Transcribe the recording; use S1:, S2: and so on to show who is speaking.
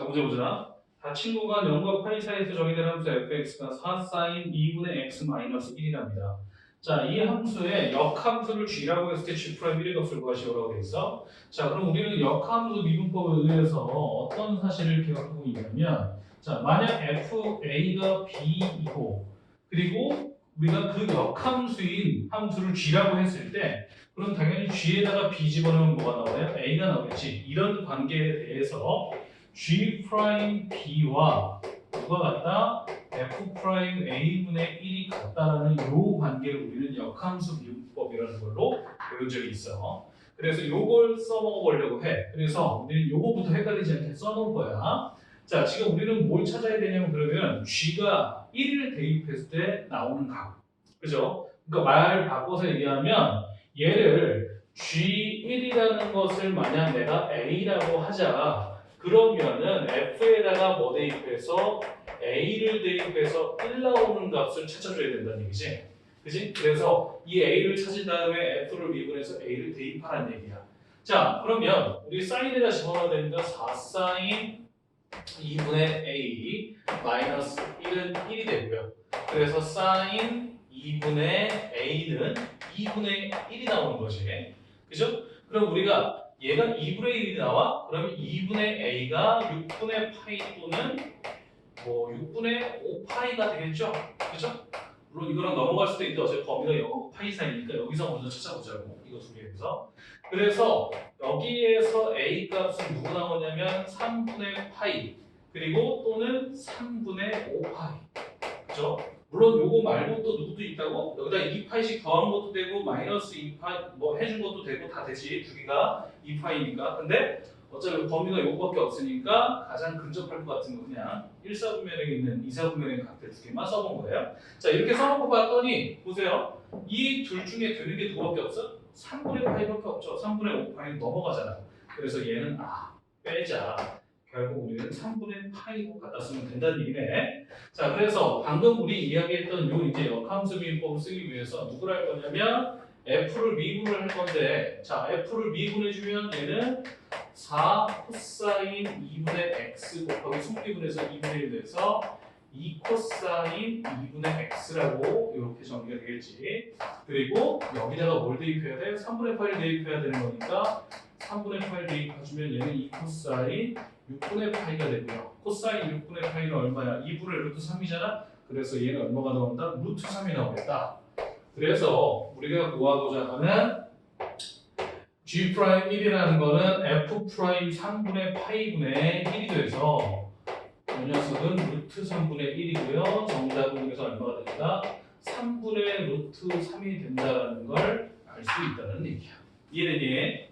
S1: 자, 보자 보자. 다 친구가 0과 파이 사이에서 정의된 함수 fx가 4 사인 2분의 x 마이너스 1이랍니다. 자, 이 함수의 역함수를 g라고 했을 때 g 프라임 1의 값을 구하시오라고 돼 있어. 자, 그럼 우리는 역함수 미분법에 의해서 어떤 사실을 기억하고 있냐면, 자, 만약 fa가 b이고, 그리고 우리가 그 역함수인 함수를 g라고 했을 때, 그럼 당연히 g에다가 b 집어넣으면 뭐가 나와요? a가 나오겠지. 이런 관계에 대해서 g 프라임 b와 누가 같다? f 프라임 a 분의 1이 같다라는 요 관계를 우리는 역함수 미분법이라는 걸로 배운 적이 있어. 그래서 요걸 써먹어 보려고 해. 그래서 우리는 요거부터 헷갈리지 않게 써놓을 거야. 자, 지금 우리는 뭘 찾아야 되냐면 그러면 g가 1을 대입했을 때 나오는 값. 그죠? 그러니까 말 바꿔서 얘기하면 얘를 g1이라는 것을 만약 내가 a라고 하자. 그러면은 f에다가 뭐 대입해서 a를 대입해서 1 나오는 값을 찾아줘야 된다는 얘기지. 그지? 그래서 이 a를 찾은 다음에 f를 미분해서 a를 대입하라는 얘기야. 자, 그러면 우리 사인에다 집어넣어야 되니까 4 사인 2분의 a 마이너스 1은 1이 되고요. 그래서 사인 2분의 a는 2분의 1이 나오는 거지. 그죠? 그럼 우리가 얘가 2분의 1이 나와? 그러면 2분의 a가 6분의 파이 또는 뭐 6분의 5파이가 되겠죠? 그죠? 물론 이거랑 넘어갈 수도 있는데 어차피 범위가 0, 파이 사이니까 여기서 먼저 찾아보자고 이거 두 개에서 그래서 여기에서 a 값은 누구 나오냐면 3분의 파이 그리고 또는 3분의 5파이 그죠? 물론 요거 말고 또 누구도 있다고 여기다 2파이씩 더한 것도 되고 마이너스 2파이 뭐 해준 것도 되고 다 되지 두 개가 2파이니까 근데 어차피 범위가 요거밖에 없으니까 가장 근접할 것 같은 거 그냥 1사분면에 있는 2사분면의 각들 두 개만 써본 거예요. 자 이렇게 써놓고 봤더니 보세요. 이 둘 중에 되는 게 누구밖에 없어? 3분의 파이밖에 없죠. 3분의 5파이는 넘어가잖아. 그래서 얘는 아 빼자. 결국 우리는 3분의 파이로 갖다 쓰면 된다는 얘기네. 자 그래서 방금 우리 이야기했던 요 이제 역함수 미분법을 쓰기 위해서 누구를 할 거냐면 f를 미분을 할 건데 자 f를 미분해주면 얘는 4 코사인 2분의 x 곱하기 속미분해서 2분의 1 돼서 2 코사인 2분의 x라고 이렇게 정리가 되겠지. 그리고 여기다가 뭘 대입해야 돼? 3분의 8을 대입해야 되는 거니까 3분의 8 대입해주면 얘는 2 코사인 6분의 파이가 되고요. 코사인 6분의 파이는 얼마야? 2분의 루트 3이잖아. 그래서 얘는 얼마가 나온다? 루트 3이 나오겠다. 그래서 우리가 구하고자 하는 g 프라임 1이라는 거는 f 프라임 3분의 파이분의 1이 돼서 이 녀석은 루트 3분의 1이고요. 정답은 그래서 얼마가 된다? 3분의 루트 3이 된다는 걸 알 수 있다는 얘기야. 이해되니?